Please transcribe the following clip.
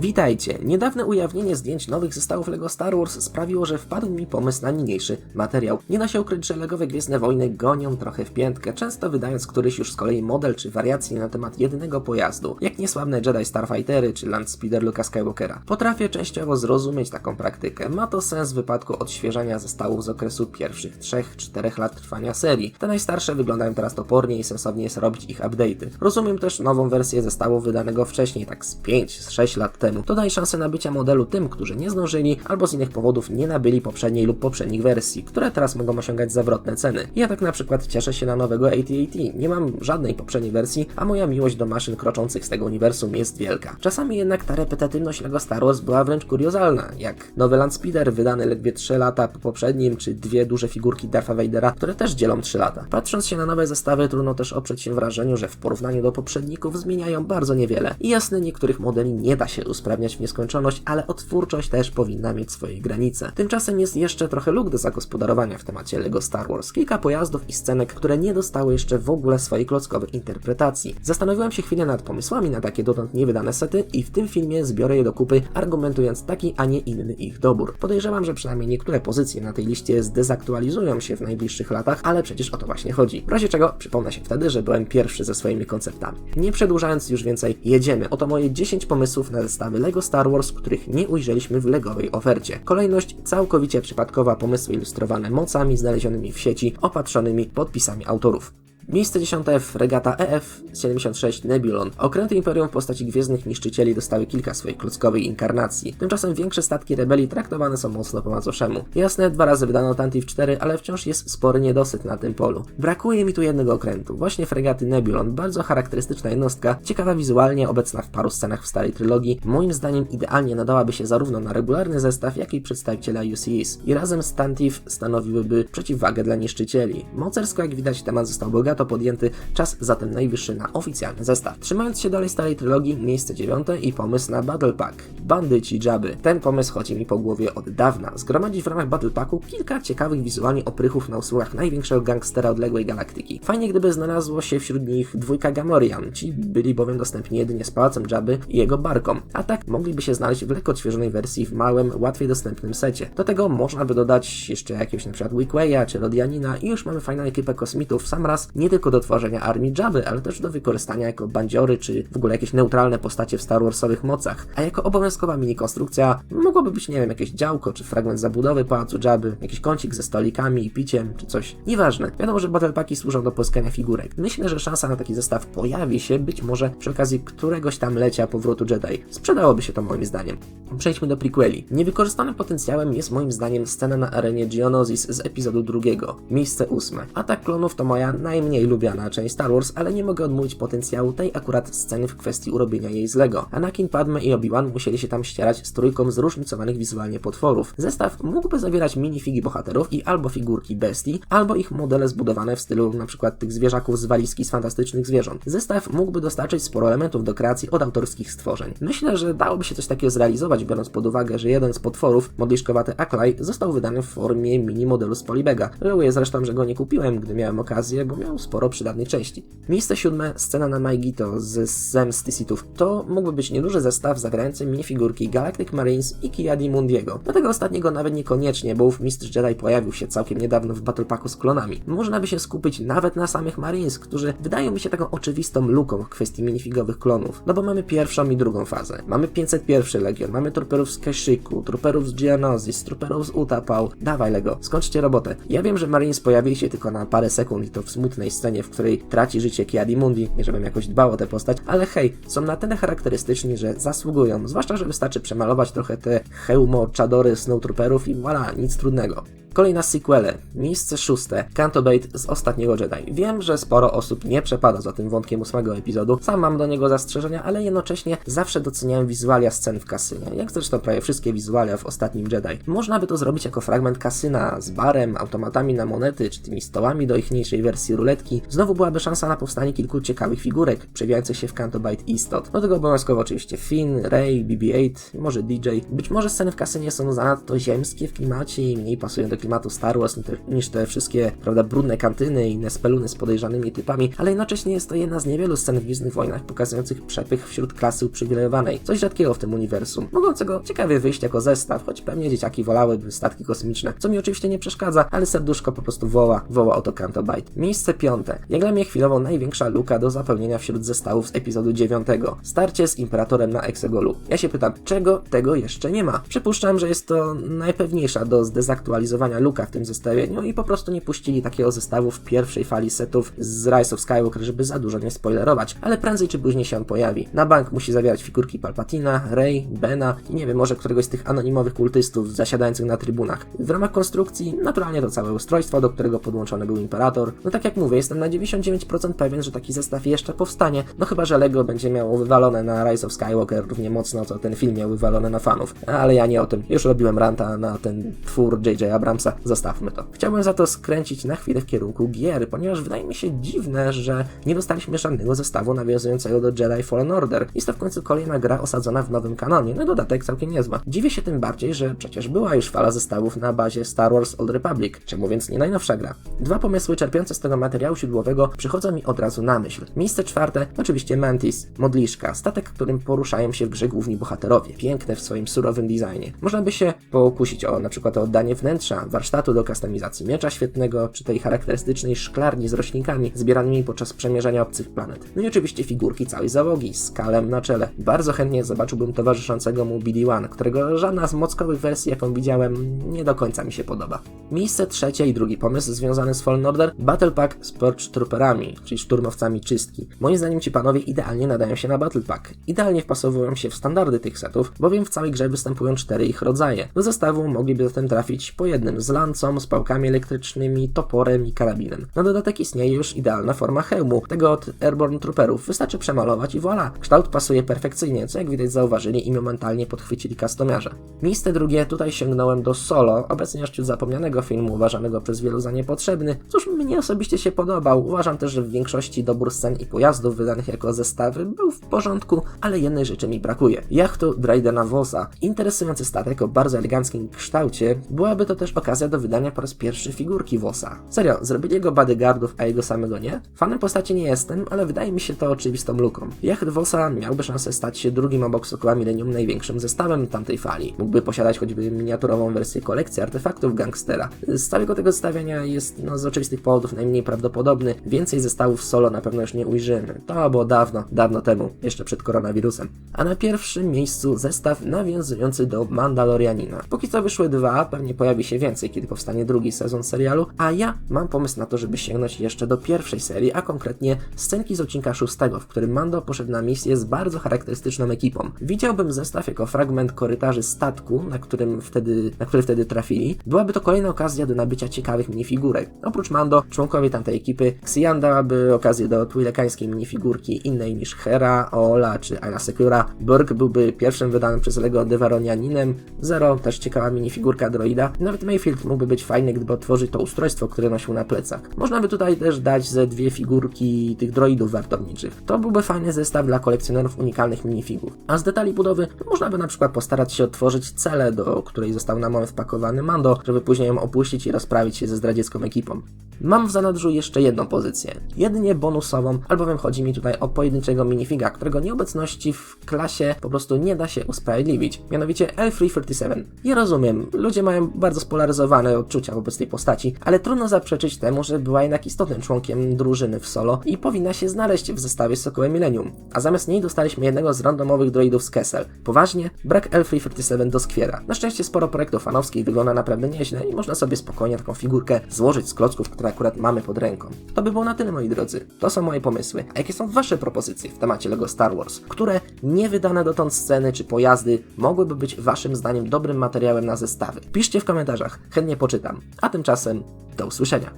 Witajcie! Niedawne ujawnienie zdjęć nowych zestawów LEGO Star Wars sprawiło, że wpadł mi pomysł na niniejszy materiał. Nie da się ukryć, że LEGOwe Gwiezdne Wojny gonią trochę w piętkę, często wydając któryś już z kolei model czy wariację na temat jedynego pojazdu, jak niesławne Jedi Starfightery czy Landspeeder Luka Skywalkera. Potrafię częściowo zrozumieć taką praktykę. Ma to sens w wypadku odświeżania zestawów z okresu pierwszych 3-4 lat trwania serii. Te najstarsze wyglądają teraz topornie i sensownie jest robić ich update'y. Rozumiem też nową wersję zestawu wydanego wcześniej, tak z 5-6 lat temu. To daje szansę nabycia modelu tym, którzy nie zdążyli albo z innych powodów nie nabyli poprzedniej lub poprzednich wersji, które teraz mogą osiągać zawrotne ceny. Ja tak na przykład cieszę się na nowego AT-AT. Nie mam żadnej poprzedniej wersji, a moja miłość do maszyn kroczących z tego uniwersum jest wielka. Czasami jednak ta repetatywność LEGO Star Wars była wręcz kuriozalna, jak nowy Landspeeder wydany ledwie 3 lata po poprzednim, czy dwie duże figurki Dartha Vadera, które też dzielą 3 lata. Patrząc się na nowe zestawy, trudno też oprzeć się wrażeniu, że w porównaniu do poprzedników zmieniają bardzo niewiele. I jasne, niektórych modeli nie da się usprawniać w nieskończoność, ale odtwórczość też powinna mieć swoje granice. Tymczasem jest jeszcze trochę luk do zagospodarowania w temacie LEGO Star Wars. Kilka pojazdów i scenek, które nie dostały jeszcze w ogóle swojej klockowej interpretacji. Zastanowiłem się chwilę nad pomysłami na takie dotąd niewydane sety i w tym filmie zbiorę je do kupy, argumentując taki, a nie inny ich dobór. Podejrzewam, że przynajmniej niektóre pozycje na tej liście zdezaktualizują się w najbliższych latach, ale przecież o to właśnie chodzi. W razie czego przypomnę się wtedy, że byłem pierwszy ze swoimi konceptami. Nie przedłużając już więcej, jedziemy. Oto moje 10 pomysłów na zestawy LEGO Star Wars, których nie ujrzeliśmy w legowej ofercie. Kolejność całkowicie przypadkowa, pomysły ilustrowane mocami znalezionymi w sieci, opatrzonymi podpisami autorów. Miejsce 10 fregata EF-76 Nebulon. Okręty Imperium w postaci gwiezdnych niszczycieli dostały kilka swojej klockowej inkarnacji. Tymczasem większe statki rebelii traktowane są mocno po macoszemu. Jasne, dwa razy wydano Tantive 4, ale wciąż jest spory niedosyt na tym polu. Brakuje mi tu jednego okrętu. Właśnie fregaty Nebulon, bardzo charakterystyczna jednostka, ciekawa wizualnie, obecna w paru scenach w starej trylogii. Moim zdaniem idealnie nadałaby się zarówno na regularny zestaw, jak i przedstawiciela UCS. I razem z Tantive stanowiłyby przeciwwagę dla niszczycieli. Mocersko, jak widać, temat został bogaty to podjęty, czas zatem najwyższy na oficjalny zestaw. Trzymając się dalej starej trylogii, miejsce dziewiąte i pomysł na Battle Pack. Bandyci Jabby. Ten pomysł chodzi mi po głowie od dawna. Zgromadzić w ramach Battle Packu kilka ciekawych wizualnie oprychów na usługach największego gangstera odległej galaktyki. Fajnie gdyby znalazło się wśród nich dwójka Gamorian. Ci byli bowiem dostępni jedynie z pałacem Jabby i jego barką. A tak mogliby się znaleźć w lekko odświeżonej wersji w małym, łatwiej dostępnym secie. Do tego można by dodać jeszcze jakiegoś np. Wickwaya czy Rodianina i już mamy fajną ekipę kosmitów sam raz, nie tylko do tworzenia armii Jabby, ale też do wykorzystania jako bandziory, czy w ogóle jakieś neutralne postacie w Star Warsowych mocach. A jako obowiązkowa mini konstrukcja mogłoby być, nie wiem, jakieś działko, czy fragment zabudowy pałacu Jabby, jakiś kącik ze stolikami i piciem, czy coś. Nieważne. Wiadomo, że Battle Packi służą do pozyskania figurek. Myślę, że szansa na taki zestaw pojawi się być może przy okazji któregoś tam lecia powrotu Jedi. Sprzedałoby się to moim zdaniem. Przejdźmy do prequeli. Niewykorzystanym potencjałem jest moim zdaniem scena na arenie Geonosis z epizodu drugiego. Miejsce ósme. Atak klonów to moja najmniej lubiana część Star Wars, ale nie mogę odmówić potencjału tej akurat sceny w kwestii urobienia jej z Lego. Anakin, Padme i Obi-Wan musieli się tam ścierać z trójką zróżnicowanych wizualnie potworów. Zestaw mógłby zawierać minifigi bohaterów i albo figurki bestii, albo ich modele zbudowane w stylu np. tych zwierzaków z walizki z fantastycznych zwierząt. Zestaw mógłby dostarczyć sporo elementów do kreacji od autorskich stworzeń. Myślę, że dałoby się coś takiego zrealizować, biorąc pod uwagę, że jeden z potworów, modliszkowaty Aklai, został wydany w formie mini modelu z Polybega. Żałuję zresztą, że go nie kupiłem, gdy miałem okazję, bo miał sporo przydatnych części. Miejsce siódme, scena na Maigito z Zemsty Sithów. To mógłby być nieduży zestaw zawierający minifigurki Galactic Marines i Kiadi Mundiego. Do tego ostatniego nawet niekoniecznie, bo ów Mistrz Jedi pojawił się całkiem niedawno w Battle Packu z klonami. Można by się skupić nawet na samych Marines, którzy wydają mi się taką oczywistą luką w kwestii minifigowych klonów. No bo mamy pierwszą i drugą fazę. Mamy 501 Legion, mamy truperów z Kashyyyku, truperów z Geonosis, truperów z Utapau. Dawaj Lego, skończcie robotę. Ja wiem, że Marines pojawili się tylko na parę sekund i to w smutnej scenie, w której traci życie Kiadi Mundi, nie żebym jakoś dbał o tę postać, ale hej, są na tyle charakterystyczni, że zasługują, zwłaszcza, że wystarczy przemalować trochę te hełmo, czadory snowtrooperów i voilà, nic trudnego. Kolejna sequele, miejsce szóste, Canto z ostatniego Jedi. Wiem, że sporo osób nie przepada za tym wątkiem ósmego epizodu, sam mam do niego zastrzeżenia, ale jednocześnie zawsze doceniałem wizualia scen w kasynie, jak zresztą prawie wszystkie wizualia w ostatnim Jedi. Można by to zrobić jako fragment kasyna z barem, automatami na monety, czy tymi stołami do ich mniejszej wersji ruletki. Znowu byłaby szansa na powstanie kilku ciekawych figurek, przewijających się w Canto Bait istot. Do tego obowiązkowo oczywiście Finn, Rey, BB-8, może DJ. Być może sceny w kasynie są zanadto ziemskie w klimacie i mniej pasują do klimatu Star Wars niż te, wszystkie, prawda, brudne kantyny i inne speluny z podejrzanymi typami, ale jednocześnie jest to jedna z niewielu scen w Gwiezdnych Wojnach pokazujących przepych wśród klasy uprzywilejowanej. Coś rzadkiego w tym uniwersum. Mogącego ciekawie wyjść jako zestaw, choć pewnie dzieciaki wolałyby statki kosmiczne, co mi oczywiście nie przeszkadza, ale serduszko po prostu woła, woła o to Canto Bite. Miejsce piąte. Jak dla mnie chwilowo największa luka do zapełnienia wśród zestawów z epizodu dziewiątego. Starcie z Imperatorem na Exegolu. Ja się pytam, czego tego jeszcze nie ma? Przypuszczam, że jest to najpewniejsza do zdezaktualizowania luka w tym zestawieniu i po prostu nie puścili takiego zestawu w pierwszej fali setów z Rise of Skywalker, żeby za dużo nie spoilerować, ale prędzej czy później się on pojawi. Na bank musi zawierać figurki Palpatina, Rey, Bena i nie wiem, może któregoś z tych anonimowych kultystów zasiadających na trybunach. W ramach konstrukcji naturalnie to całe ustrojstwo, do którego podłączony był Imperator. No tak jak mówię, jestem na 99% pewien, że taki zestaw jeszcze powstanie, no chyba, że Lego będzie miało wywalone na Rise of Skywalker równie mocno, co ten film miał wywalone na fanów. Ale ja nie o tym. Już robiłem ranta na ten twór J.J. Abramsa. Zostawmy to. Chciałbym za to skręcić na chwilę w kierunku gier, ponieważ wydaje mi się dziwne, że nie dostaliśmy żadnego zestawu nawiązującego do Jedi Fallen Order. Jest to w końcu kolejna gra osadzona w nowym kanonie. No dodatek całkiem niezła. Dziwię się tym bardziej, że przecież była już fala zestawów na bazie Star Wars Old Republic. Czemu więc nie najnowsza gra? Dwa pomysły czerpiące z tego materiału źródłowego przychodzą mi od razu na myśl. Miejsce czwarte, oczywiście Mantis, modliszka, statek, którym poruszają się w grze główni bohaterowie. Piękne w swoim surowym designie. Można by się pokusić o na przykład o oddanie wnętrza, warsztatu do kustomizacji miecza świetnego, czy tej charakterystycznej szklarni z roślinkami zbieranymi podczas przemierzania obcych planet. No i oczywiście figurki całej załogi, z kalem na czele. Bardzo chętnie zobaczyłbym towarzyszącego mu BD-1, którego żadna z mockowych wersji, jaką widziałem, nie do końca mi się podoba. Miejsce trzecie i drugi pomysł związany z Fallen Order Battle Pack z Purge Trooperami, czyli szturmowcami czystki. Moim zdaniem ci panowie idealnie nadają się na Battle Pack. Idealnie wpasowują się w standardy tych setów, bowiem w całej grze występują cztery ich rodzaje. Do zestawu mogliby zatem trafić po jednym z lancą, z pałkami elektrycznymi, toporem i karabinem. Na dodatek istnieje już idealna forma hełmu, tego od Airborne Trooperów. Wystarczy przemalować i voilà. Kształt pasuje perfekcyjnie, co jak widać zauważyli i momentalnie podchwycili customiarze. Miejsce drugie, tutaj sięgnąłem do Solo, obecnie już zapomnianego filmu, uważanego przez wielu za niepotrzebny. Cóż, mnie osobiście się podobał. Uważam też, że w większości dobór scen i pojazdów wydanych jako zestawy był w porządku, ale jednej rzeczy mi brakuje. Jachtu Draydena Vosa. Interesujący statek o bardzo eleganckim kształcie, byłaby to też okazja do wydania po raz pierwszy figurki Vosa. Serio, zrobili jego bodyguardów, a jego samego nie? Fanem postaci nie jestem, ale wydaje mi się to oczywistą luką. Jacht Vosa miałby szansę stać się drugim obok Sokoła Millennium największym zestawem tamtej fali. Mógłby posiadać choćby miniaturową wersję kolekcji artefaktów gangstera. Z całego tego zestawienia jest no, z oczywistych powodów najmniej prawdopodobny. Więcej zestawów solo na pewno już nie ujrzymy. To było dawno, dawno temu, jeszcze przed koronawirusem. A na pierwszym miejscu zestaw nawiązujący do Mandalorianina. Póki co wyszły dwa, pewnie pojawi się więcej, kiedy powstanie drugi sezon serialu, a ja mam pomysł na to, żeby sięgnąć jeszcze do pierwszej serii, a konkretnie scenki z odcinka szóstego, w którym Mando poszedł na misję z bardzo charakterystyczną ekipą. Widziałbym zestaw jako fragment korytarzy statku, na, którym wtedy, na który wtedy trafili. Byłaby to kolejna okazja do nabycia ciekawych minifigurek. Oprócz Mando, członkowie tamtej ekipy, Xian dałaby okazję do twilekańskiej minifigurki innej niż Hera, Ola czy Aina Secura. Burg byłby pierwszym wydanym przez Lego Devaronianinem. Zero, też ciekawa minifigurka droida. Nawet Mayfield mógłby być fajny, gdyby otworzyć to ustrojstwo, które nosił na plecach. Można by tutaj też dać ze dwie figurki tych droidów wartowniczych. To byłby fajny zestaw dla kolekcjonerów unikalnych minifigur. A z detali budowy można by na przykład postarać się otworzyć celę, do której został na moment wpakowany Mando, żeby później ją opuścić i rozprawić się ze zdradziecką ekipą. Mam w zanadrzu jeszcze jedną pozycję, jedynie bonusową, albowiem chodzi mi tutaj o pojedynczego minifiga, którego nieobecności w klasie po prostu nie da się usprawiedliwić, mianowicie L337. Ja rozumiem, ludzie mają bardzo spolaryzowane odczucia wobec tej postaci, ale trudno zaprzeczyć temu, że była jednak istotnym członkiem drużyny w solo i powinna się znaleźć w zestawie z Sokołem Millennium, a zamiast niej dostaliśmy jednego z randomowych droidów z Kessel. Poważnie, brak L337 doskwiera. Na szczęście sporo projektów fanowskich wygląda naprawdę nieźle i można sobie spokojnie taką figurkę złożyć z klocków, które akurat mamy pod ręką. To by było na tyle, moi drodzy. To są moje pomysły. A jakie są wasze propozycje w temacie LEGO Star Wars? Które niewydane dotąd sceny czy pojazdy mogłyby być waszym zdaniem dobrym materiałem na zestawy? Piszcie w komentarzach, chętnie poczytam. A tymczasem do usłyszenia.